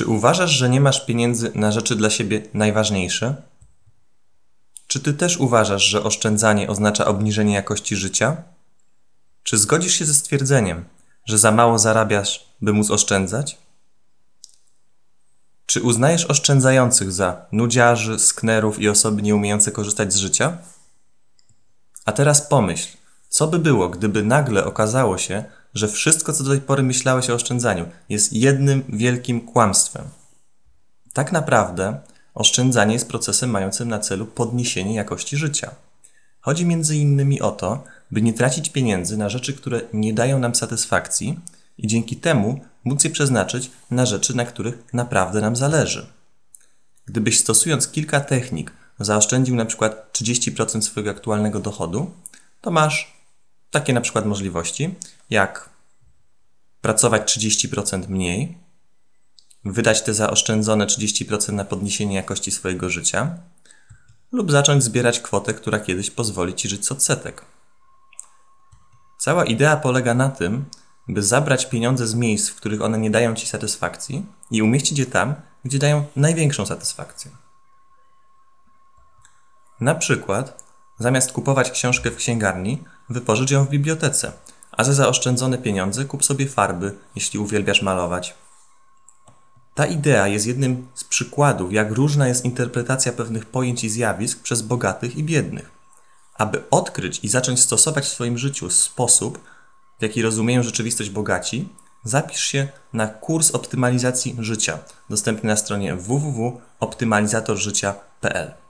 Czy uważasz, że nie masz pieniędzy na rzeczy dla siebie najważniejsze? Czy ty też uważasz, że oszczędzanie oznacza obniżenie jakości życia? Czy zgodzisz się ze stwierdzeniem, że za mało zarabiasz, by móc oszczędzać? Czy uznajesz oszczędzających za nudziarzy, sknerów i osoby nieumiejące korzystać z życia? A teraz pomyśl, co by było, gdyby nagle okazało się, że wszystko, co do tej pory myślałeś o oszczędzaniu, jest jednym wielkim kłamstwem? Tak naprawdę oszczędzanie jest procesem mającym na celu podniesienie jakości życia. Chodzi między innymi o to, by nie tracić pieniędzy na rzeczy, które nie dają nam satysfakcji i dzięki temu móc je przeznaczyć na rzeczy, na których naprawdę nam zależy. Gdybyś stosując kilka technik zaoszczędził na przykład 30% swojego aktualnego dochodu, to masz takie na przykład możliwości, jak pracować 30% mniej, wydać te zaoszczędzone 30% na podniesienie jakości swojego życia lub zacząć zbierać kwotę, która kiedyś pozwoli Ci żyć z odsetek. Cała idea polega na tym, by zabrać pieniądze z miejsc, w których one nie dają Ci satysfakcji i umieścić je tam, gdzie dają największą satysfakcję. Na przykład, zamiast kupować książkę w księgarni, wypożycz ją w bibliotece, a za zaoszczędzone pieniądze kup sobie farby, jeśli uwielbiasz malować. Ta idea jest jednym z przykładów, jak różna jest interpretacja pewnych pojęć i zjawisk przez bogatych i biednych. Aby odkryć i zacząć stosować w swoim życiu sposób, w jaki rozumieją rzeczywistość bogaci, zapisz się na kurs optymalizacji życia, dostępny na stronie www.optymalizatorżycia.pl.